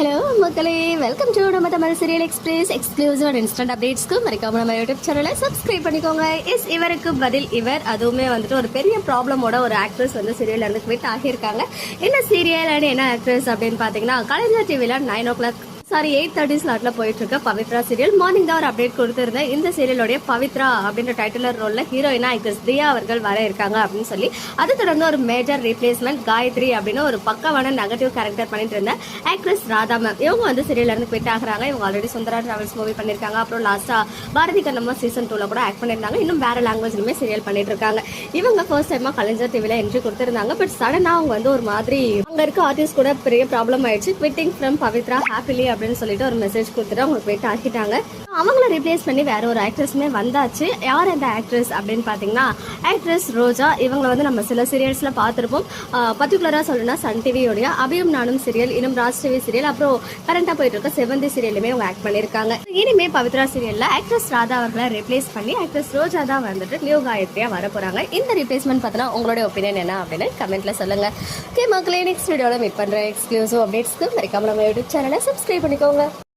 Hello மக்களே welcome to நம்ம Tamil serial express exclusive and instant அப்டேட்ஸ்க்கு மறக்காம நம்ம யூடியூப் சேனலை சப்ஸ்கிரைப் பண்ணிக்கோங்க. எஸ் இவருக்கு பதில் இவர். அதுவுமே வந்துட்டு ஒரு பெரிய ப்ராப்ளமோட ஒரு ஆக்ட்ரஸ் வந்து சீரியல் இருந்து குவிட் ஆகியிருக்காங்க. என்ன சீரியல் அண்ட் என்ன ஆக்ட்ரஸ் அப்படின்னு பார்த்தீங்கன்னா கலைஞர் டிவியில் nine o'clock sorry eight thirty ஸ்லாட்ல போயிட்டு இருக்க பவித்ரா சீரியல் மார்னிங் தான் ஒரு அப்டேட் கொடுத்திருந்தேன். இந்த சீரியலோடைய பவித்ரா அப்படின்ற டைட்டிலர் ரோல்ல ஹீரோயினா ஆக்ட்ரஸ் தியா அவர்கள் வர இருக்காங்க அப்படின்னு சொல்லி அதை தொடர்ந்து ஒரு மேஜர் ரீப்ளேஸ்மெண்ட் காயத்ரி அப்படின்னு ஒரு பக்கமான நெகட்டிவ் கேரக்டர் பண்ணிட்டு இருந்தேன் ஆக்ட்ரஸ் ராதா மேம் இவங்க வந்து சீரியல்ல இருந்து குவிட் ஆகுறாங்க. இவங்க ஆல்ரெடி சுந்தரா டிராவல்ஸ் மூவி பண்ணிருக்காங்க. அப்புறம் லாஸ்டா பாரதி கண்ணம்மா சீசன் டூல கூட ஆக்ட் பண்ணிருந்தாங்க. இன்னும் வேற லாங்குவேஜ்லுமே சீரியல் பண்ணிட்டு இருக்காங்க. இவங்க ஃபர்ஸ்ட் டைமா கலைஞர் டிவில என்ட்ரி கொடுத்திருந்தாங்க. பட் சடனா அவங்க வந்து ஒரு மாதிரி அங்க இருக்க ஆர்டிஸ்ட் கூட பெரிய ப்ராப்ளம் ஆயிடுச்சு. குவிட்டிங் ஃப்ரம் பவித்ரா ஹாப்பிலி அப்படின்னு சொல்லிட்டு ஒரு மெசேஜ் கொடுத்துட்டு அவங்களுக்கு போயிட்டு ஆக்கிட்டாங்க அவங்கள ரீப்ளேஸ் பண்ணி வேற ஒரு ஆக்ட்ரஸுமே வந்தாச்சு. யார் அந்த ஆக்ட்ரஸ் அப்படின்னு பார்த்தீங்கன்னா ஆக்ட்ரஸ் ரோஜா. இவங்களை வந்து நம்ம சில சீரியல்ஸில் பார்த்துருப்போம். பர்டிகுலராக சொல்லணும்னா சன் டிவியோடைய அபியும் நானும் சீரியல் இன்னும் ராஜ் டிவி சீரியல் அப்புறம் கரண்டாக போயிட்டு இருக்க செவந்தி சீரியலுமே அவங்க ஆக்ட் பண்ணியிருக்காங்க. இனிமே பவித்ரா சீரியலில் ஆக்ட்ரஸ் ராதா அவர்களை ரீப்ளேஸ் பண்ணி ஆக்ட்ரஸ் ரோஜா தான் வந்துட்டு நியூ காயத்ரியாக வர போகிறாங்க இந்த ரீப்ளேஸ்மெண்ட் பார்த்தீங்கன்னா உங்களோட ஒப்பீனியன் என்ன அப்படின்னு கமெண்ட்ல சொல்லுங்க. ஓகே மக்களே நெக்ஸ்ட் வீடியோவில் மீட் பண்ணுற எக்ஸ்க்ளூசிவ் அப்டேட்ஸ்க்கு மறக்காம நம்ம யூடியூப் சேனலை சப்ஸ்கிரைப் பண்ணிக்கோங்க